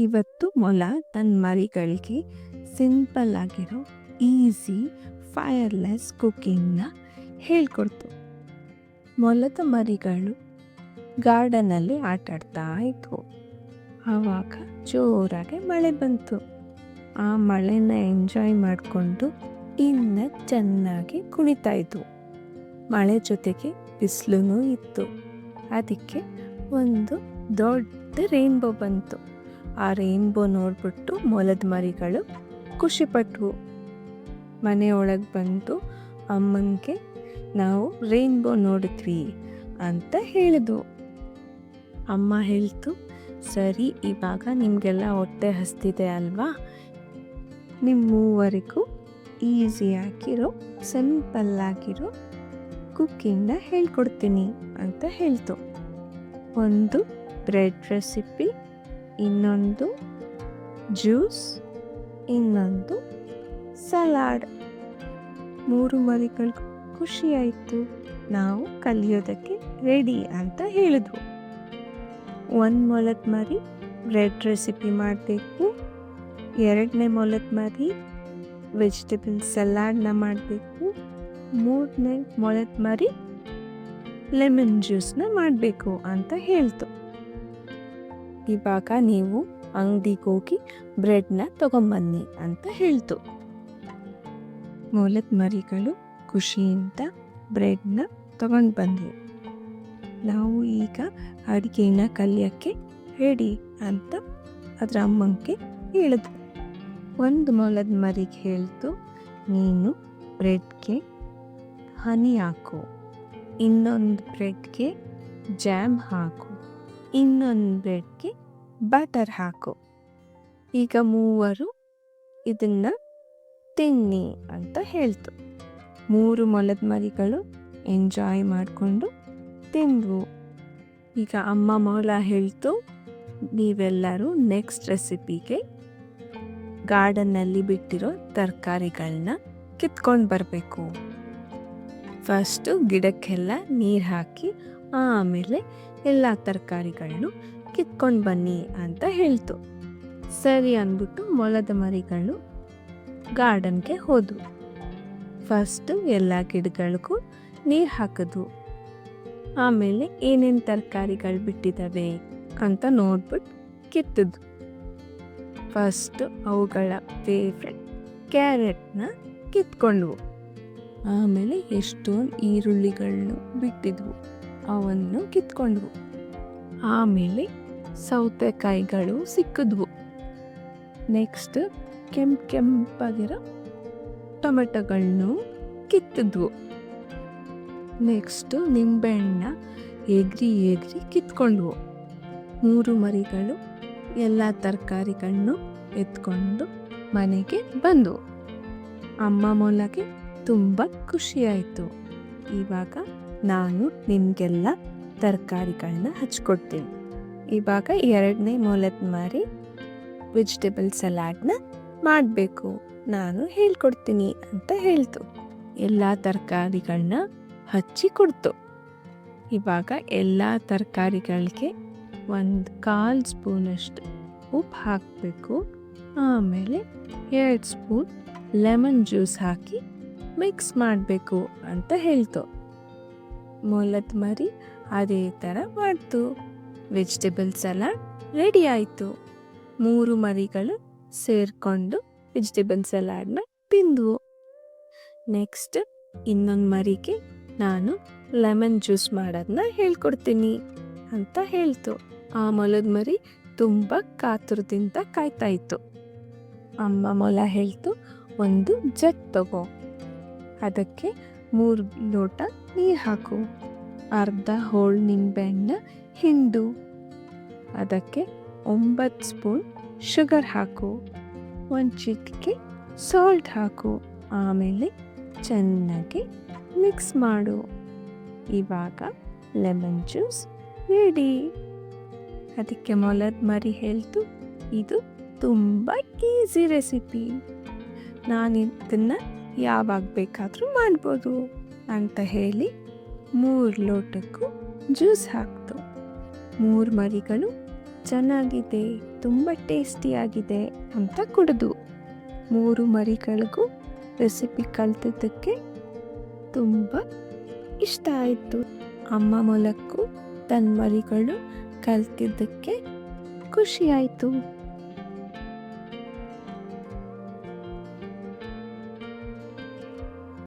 ಇವತ್ತು ಮೊಲ ತನ್ನ ಮರಿಗಳಿಗೆ ಸಿಂಪಲ್ ಆಗಿರೋ, ಈಸಿ, ಫೈರ್ಲೆಸ್ ಕುಕ್ಕಿಂಗ್ನ ಹೇಳ್ಕೊಡ್ತು. ಮೊಲದ ಮರಿಗಳು ಗಾರ್ಡನಲ್ಲಿ ಆಟಾಡ್ತಾ ಇದ್ವು. ಆವಾಗ ಜೋರಾಗಿ ಮಳೆ ಬಂತು. ಆ ಮಳೆನ ಎಂಜಾಯ್ ಮಾಡಿಕೊಂಡು ಇನ್ನು ಚೆನ್ನಾಗಿ ಕುಣಿತಾ ಇದ್ವು. ಮಳೆ ಜೊತೆಗೆ ಬಿಸಿಲೂ ಇತ್ತು. ಅದಕ್ಕೆ ಒಂದು ದೊಡ್ಡ ರೈನ್ಬೋ ಬಂತು. ಆ ರೈನ್ಬೋ ನೋಡ್ಬಿಟ್ಟು ಮೊಲದ ಮರಿಗಳು ಖುಷಿಪಟ್ವು. ಮನೆಯೊಳಗೆ ಬಂದು ಅಮ್ಮನಿಗೆ ನಾವು ರೈನ್ಬೋ ನೋಡಿದ್ವಿ ಅಂತ ಹೇಳಿದ್ವು. ಅಮ್ಮ ಹೇಳ್ತು, ಸರಿ, ಇವಾಗ ನಿಮಗೆಲ್ಲ ಹೊಟ್ಟೆ ಹಸ್ತಿದೆ ಅಲ್ವಾ? ನಿಮ್ಮ ಮೂವರಿಗೂ ಈಸಿಯಾಗಿರೋ ಸಿಂಪಲ್ಲಾಗಿರೋ ಕುಕ್ಕಿಂಗ್ನ ಹೇಳ್ಕೊಡ್ತೀನಿ ಅಂತ ಹೇಳ್ತು. ಒಂದು ಬ್ರೆಡ್ ರೆಸಿಪಿ ಇನ್ನೊಂದು ಜ್ಯೂಸ್, ಇನ್ನೊಂದು ಸಲಾಡ್. ಮೂರು ಮರಿಗಳಿಗೂ ಖುಷಿಯಾಯಿತು. ನಾವು ಕಲಿಯೋದಕ್ಕೆ ರೆಡಿ ಅಂತ ಹೇಳಿದ್ವು. ಒಂದು ಮೊಲದ ಮರಿ ಬ್ರೆಡ್ ರೆಸಿಪಿ ಮಾಡಬೇಕು. ಎರಡನೇ ಮೊಲದ ಮರಿ ವೆಜಿಟೇಬಲ್ ಸಲಾಡ್ನ ಮಾಡಬೇಕು. ಮೂರನೇ ಮೊಲದ ಮರಿ ಲೆಮನ್ ಜ್ಯೂಸ್ನ ಮಾಡಬೇಕು ಅಂತ ಹೇಳ್ತು. ಇವಾಗ ನೀವು ಅಂಗಡಿಗೆ ಹೋಗಿ ಬ್ರೆಡ್ನ ತಗೊಂಬನ್ನಿ ಅಂತ ಹೇಳ್ತು. ಮೂಲದ ಮರಿಗಳು ಖುಷಿಯಿಂದ ಬ್ರೆಡ್ನ ತಗೊಂಡು ಬಂದ್ವಿ ನಾವು ಈಗ ಅಡುಗೆನ ಕಲಿಯೋಕ್ಕೆ ರೆಡಿ ಅಂತ ಅದರ ಅಮ್ಮಂಗೆ ಹೇಳಿದ್ವಿ. ಒಂದು ಮೊಲದ ಮರಿಗೆ ಹೇಳ್ತು, ನೀನು ಬ್ರೆಡ್ಗೆ ಹನಿ ಹಾಕು, ಇನ್ನೊಂದು ಬ್ರೆಡ್ಗೆ ಜಾಮ್ ಹಾಕು. ಇನ್ನೊಂದು ಬ್ರೆಡ್ಗೆ ಬಟರ್ ಹಾಕು. ಈಗ ಮೂವರು ಇದನ್ನು ತಿನ್ನಿ ಅಂತ ಹೇಳ್ತು. ಮೂರು ಮೊಲದ ಮರಿಗಳು ಎಂಜಾಯ್ ಮಾಡಿಕೊಂಡು ತಿಂದವು ಈಗ ಅಮ್ಮ ಮೊಲ ಹೇಳ್ತು, ನೀವೆಲ್ಲರೂ ನೆಕ್ಸ್ಟ್ ರೆಸಿಪಿಗೆ ಗಾರ್ಡನ್ನಲ್ಲಿ ಬಿಟ್ಟಿರೋ ತರಕಾರಿಗಳನ್ನ ಕಿತ್ಕೊಂಡು ಬರಬೇಕು. ಫಸ್ಟು ಗಿಡಕ್ಕೆಲ್ಲ ನೀರು ಹಾಕಿ, ಆಮೇಲೆ ಎಲ್ಲ ತರಕಾರಿಗಳನ್ನು ಕಿತ್ಕೊಂಡು ಬನ್ನಿ ಅಂತ ಹೇಳ್ತು. ಸರಿ ಅಂದ್ಬಿಟ್ಟು ಮೊಲದ ಮರಿಗಳು ಗಾರ್ಡನ್ಗೆ ಹೋದವು. ಫಸ್ಟು ಎಲ್ಲ ಗಿಡಗಳಿಗೂ ನೀರು ಹಾಕಿದ್ವು. ಆಮೇಲೆ ಏನೇನು ತರಕಾರಿಗಳು ಬಿಟ್ಟಿದ್ದಾವೆ ಅಂತ ನೋಡ್ಬಿಟ್ಟು ಕಿತ್ತಿದ್ವು. ಫಸ್ಟು ಅವುಗಳ ಫೇವ್ರೆಟ್ ಕ್ಯಾರೆಟ್ನ ಕಿತ್ಕೊಂಡ್ವು. ಆಮೇಲೆ ಎಷ್ಟೊಂದು ಈರುಳ್ಳಿಗಳನ್ನು ಬಿಟ್ಟಿದ್ವು. ಅವನ್ನು ಕಿತ್ಕೊಂಡ್ವು ಆಮೇಲೆ ಸೌತೆಕಾಯಿಗಳು ಸಿಕ್ಕಿದ್ವು. ನೆಕ್ಸ್ಟ್ ಕೆಂಪು ಕೆಂಪಾಗಿರೋ ಟೊಮೆಟೊಗಳನ್ನು ಕಿತ್ತಿದ್ವು. ನೆಕ್ಸ್ಟು ನಿಂಬೆಹಣ್ಣ ಎಗ್ರಿ ಎಗ್ರಿ ಕಿತ್ಕೊಂಡ್ವು. ಮೂರು ಮರಿಗಳು ಎಲ್ಲ ತರಕಾರಿಗಳನ್ನು ಎತ್ಕೊಂಡು ಮನೆಗೆ ಬಂದವು ಅಮ್ಮ ಮೂಲಕ್ಕೆ ತುಂಬ ಖುಷಿಯಾಯಿತು. ಇವಾಗ ನಾನು ನಿಮಗೆಲ್ಲ ತರಕಾರಿಗಳನ್ನ ಹಚ್ಕೊಡ್ತೀನಿ. ಇವಾಗ ಎರಡನೇ ಮೂಲದ ಮಾರಿ ವೆಜಿಟೇಬಲ್ ಸಲಾಡ್ನ ಮಾಡಬೇಕು. ನಾನು ಹೇಳ್ಕೊಡ್ತೀನಿ ಅಂತ ಹೇಳ್ತು. ಎಲ್ಲ ತರಕಾರಿಗಳನ್ನ ಹಚ್ಚಿ ಕೊಡ್ತು. ಇವಾಗ ಎಲ್ಲ ತರಕಾರಿಗಳಿಗೆ ಒಂದು ಕಾಲು ಸ್ಪೂನಷ್ಟು ಉಪ್ಪು ಹಾಕಬೇಕು. ಆಮೇಲೆ ಎರಡು ಸ್ಪೂನ್ ಲೆಮನ್ ಜ್ಯೂಸ್ ಹಾಕಿ ಮಿಕ್ಸ್ ಮಾಡಬೇಕು ಅಂತ ಹೇಳ್ತು. ಮೊಲದ ಮರಿ ಅದೇ ಥರ ಮಾಡ್ತು. ವೆಜಿಟೇಬಲ್ ಸಲಾಡ್ ರೆಡಿ ಆಯಿತು. ಮೂರು ಮರಿಗಳು ಸೇರಿಕೊಂಡು ವೆಜಿಟೇಬಲ್ ಸಲಾಡ್ನ ತಿಂದವು. ನೆಕ್ಸ್ಟ್ ಇನ್ನೊಂದು ಮರಿಗೆ ನಾನು ಲೆಮನ್ ಜ್ಯೂಸ್ ಮಾಡೋದನ್ನ ಹೇಳ್ಕೊಡ್ತೀನಿ ಅಂತ ಹೇಳ್ತು. ಆ ಮೊಲದ ಮರಿ ತುಂಬ ಕಾತುರದಿಂದ ಕಾಯ್ತಾ ಇತ್ತು. ಅಮ್ಮ ಮೊಲ ಹೇಳ್ತು, ಒಂದು ಜಗ್ ತಗೋ. ಅದಕ್ಕೆ ಮೂರು ಲೋಟ ನೀರು ಹಾಕು. ಅರ್ಧ ಹೋಳು ನಿಂಬೆಹಣ್ಣ ಹಿಂಡು. ಅದಕ್ಕೆ ಒಂಬತ್ತು ಸ್ಪೂನ್ ಶುಗರ್ ಹಾಕು. ಒಂದು ಚಿಟಿಕೆ ಸಾಲ್ಟ್ ಹಾಕು. ಆಮೇಲೆ ಚೆನ್ನಾಗಿ ಮಿಕ್ಸ್ ಮಾಡು. ಇವಾಗ ಲೆಮನ್ ಜ್ಯೂಸ್ ರೆಡಿ. ಅದಕ್ಕೆ ಮೊಲದ ಮರಿ ಹೇಳ್ತು, ಇದು ತುಂಬ ಈಸಿ ರೆಸಿಪಿ. ನಾನು ಯಾವಾಗ ಬೇಕಾದರೂ ಮಾಡ್ಬೋದು ಅಂತ ಹೇಳಿ ಮೂರು ಲೋಟಕ್ಕೂ ಜ್ಯೂಸ್ ಹಾಕ್ತು. ಮೂರು ಮರಿಗಳು ಚೆನ್ನಾಗಿದೆ, ತುಂಬ ಟೇಸ್ಟಿಯಾಗಿದೆ ಅಂತ ಕುಡಿದು. ಮೂರು ಮರಿಗಳಿಗೂ ರೆಸಿಪಿ ಕಲ್ತಿದ್ದಕ್ಕೆ ತುಂಬ ಇಷ್ಟ ಆಯಿತು. ಅಮ್ಮ ಮೊಲಕ್ಕೂ ತನ್ನ ಮರಿಗಳು ಕಲ್ತಿದ್ದಕ್ಕೆ ಖುಷಿಯಾಯಿತು